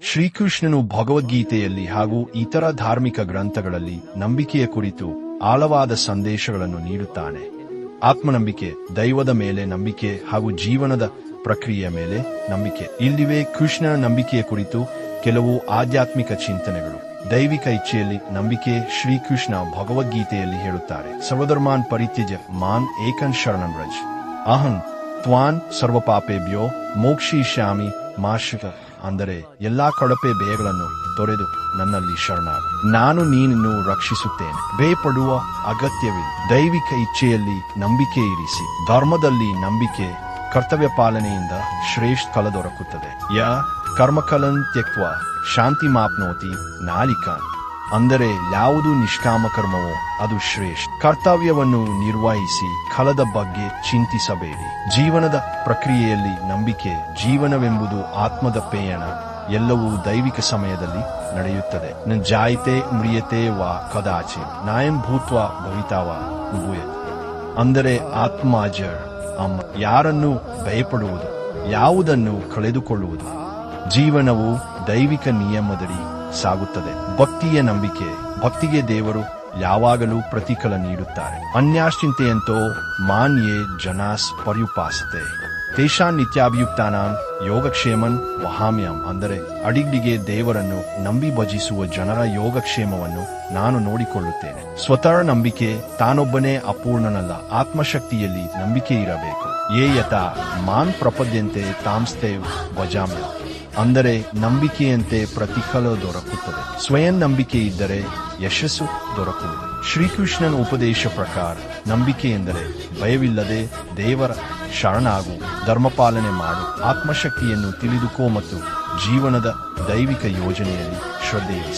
ಶ್ರೀಕೃಷ್ಣನು ಭಗವದ್ಗೀತೆಯಲ್ಲಿ ಹಾಗೂ ಇತರ ಧಾರ್ಮಿಕ ಗ್ರಂಥಗಳಲ್ಲಿ ನಂಬಿಕೆಯ ಕುರಿತು ಆಳವಾದ ಸಂದೇಶಗಳನ್ನು ನೀಡುತ್ತಾನೆ. ಆತ್ಮನಂಬಿಕೆ, ದೈವದ ಮೇಲೆ ನಂಬಿಕೆ ಹಾಗೂ ಜೀವನದ ಪ್ರಕ್ರಿಯೆಯ ಮೇಲೆ ನಂಬಿಕೆ. ಇಲ್ಲಿವೆ ಕೃಷ್ಣನ ನಂಬಿಕೆಯ ಕುರಿತು ಕೆಲವು ಆಧ್ಯಾತ್ಮಿಕ ಚಿಂತನೆಗಳು. ದೈವಿಕ ಇಚ್ಛೆಯಲ್ಲಿ ನಂಬಿಕೆ ಶ್ರೀಕೃಷ್ಣ ಭಗವದ್ಗೀತೆಯಲ್ಲಿ ಹೇಳುತ್ತಾರೆ. ಸರ್ವಧರ್ಮಾನ್ ಪರಿತ್ಯಜ ಮಾನ್ ಏಕನ್ ಶರಣನ್ ರಜ್. ಅಹಂ ತ್ವಾನ್ ಸರ್ವಪಾಪೇಭ್ಯೋ ಮೋಕ್ಷಿಷ್ಯಾಮಿ ಮಾಶ್ರಿತ ಅಂದರೆ ಎಲ್ಲಾ ಕಳಪೆ ಭಯಗಳನ್ನು ತೊರೆದು ನನ್ನಲ್ಲಿ ಶರಣಾಗು. ನಾನು ನೀನನ್ನು ರಕ್ಷಿಸುತ್ತೇನೆ. ಭಯಪಡುವ ಅಗತ್ಯವಿಲ್ಲ. ದೈವಿಕ ಇಚ್ಛೆಯಲ್ಲಿ ನಂಬಿಕೆ ಇರಿಸಿ. ಧರ್ಮದಲ್ಲಿ ನಂಬಿಕೆ ಕರ್ತವ್ಯ ಪಾಲನೆಯಿಂದ ಶ್ರೇಷ್ಠ ಫಲ ದೊರಕುತ್ತದೆ. ಯ ಕರ್ಮಕಲನ್ ತ್ಯಕ್ವ ಶಾಂತಿ ಮಾಪ್ನೋತಿ ನಾಲಿಕಾನ್. ಅಂದರೆ ಯಾವುದು ನಿಷ್ಕಾಮ ಕರ್ಮವೋ ಅದು ಶ್ರೇಷ್ಠ. ಕರ್ತವ್ಯವನ್ನು ನಿರ್ವಹಿಸಿ ಫಲದ ಬಗ್ಗೆ ಚಿಂತಿಸಬೇಡಿ. ಜೀವನದ ಪ್ರಕ್ರಿಯೆಯಲ್ಲಿ ನಂಬಿಕೆ, ಜೀವನವೆಂಬುದು ಆತ್ಮದ ಪಯಣ, ಎಲ್ಲವೂ ದೈವಿಕ ಸಮಯದಲ್ಲಿ ನಡೆಯುತ್ತದೆ. ಜಾಯಿತೆ ಮ್ರಿಯತೆ ವಾ ಕದಾಚಿ ನಾಯಂ ಭೂತ್ವ ಭವಿತಾವ ಅಂದರೆ ಆತ್ಮಾಜ ಅಮ್ಮ. ಯಾರನ್ನು ಭಯಪಡುವುದು, ಯಾವುದನ್ನು ಕಳೆದುಕೊಳ್ಳುವುದು? ಜೀವನವು ದೈವಿಕ ನಿಯಮದಡಿ ಸಾಗುತ್ತದೆ. ಭಕ್ತಿಯ ನಂಬಿಕೆ, ಭಕ್ತಿಗೆ ದೇವರು ಯಾವಾಗಲೂ ಪ್ರತಿಫಲ ನೀಡುತ್ತಾರೆ. ಅನ್ಯಾಶ್ಚಿಂತೆಯಂತೋ ಮಾನ್ಯೇ ಜನಾಸ್ ಪರ್ಯುಪಾಸತೆ. ತೇಷಾನ್ ನಿತ್ಯಾಭಿಯುಕ್ತಾನ ಯೋಗಕ್ಷೇಮನ್ ವಹಾಮ್ಯಂ. ಅಂದರೆ ಅಡಿಗ್ಡಿಗೆ ದೇವರನ್ನು ನಂಬಿ ಭಜಿಸುವ ಜನರ ಯೋಗಕ್ಷೇಮವನ್ನು ನಾನು ನೋಡಿಕೊಳ್ಳುತ್ತೇನೆ. ಸ್ವತಃ ನಂಬಿಕೆ ತಾನೊಬ್ಬನೇ ಅಪೂರ್ಣನಲ್ಲ. ಆತ್ಮಶಕ್ತಿಯಲ್ಲಿ ನಂಬಿಕೆ ಇರಬೇಕು. ಏ ಯಥಾ ಮಾನ್ ಪ್ರಪದ್ಯಂತೆ ತಾಮ್ಸ್ತೇವ್ ಭಜಾಮ್ಯ. ಅಂದರೆ ನಂಬಿಕೆಯಂತೆ ಪ್ರತಿಫಲ ದೊರಕುತ್ತದೆ. ಸ್ವಯಂ ನಂಬಿಕೆ ಇದ್ದರೆ ಯಶಸ್ಸು ದೊರಕುವುದು. ಶ್ರೀಕೃಷ್ಣನ ಉಪದೇಶ ಪ್ರಕಾರ ನಂಬಿಕೆ ಎಂದರೆ ಭಯವಿಲ್ಲದೆ ದೇವರ ಶರಣಾಗು, ಧರ್ಮಪಾಲನೆ ಮಾಡು, ಆತ್ಮಶಕ್ತಿಯನ್ನು ತಿಳಿದುಕೋ ಮತ್ತು ಜೀವನದ ದೈವಿಕ ಯೋಜನೆಯಲ್ಲಿ ಶ್ರದ್ಧೆ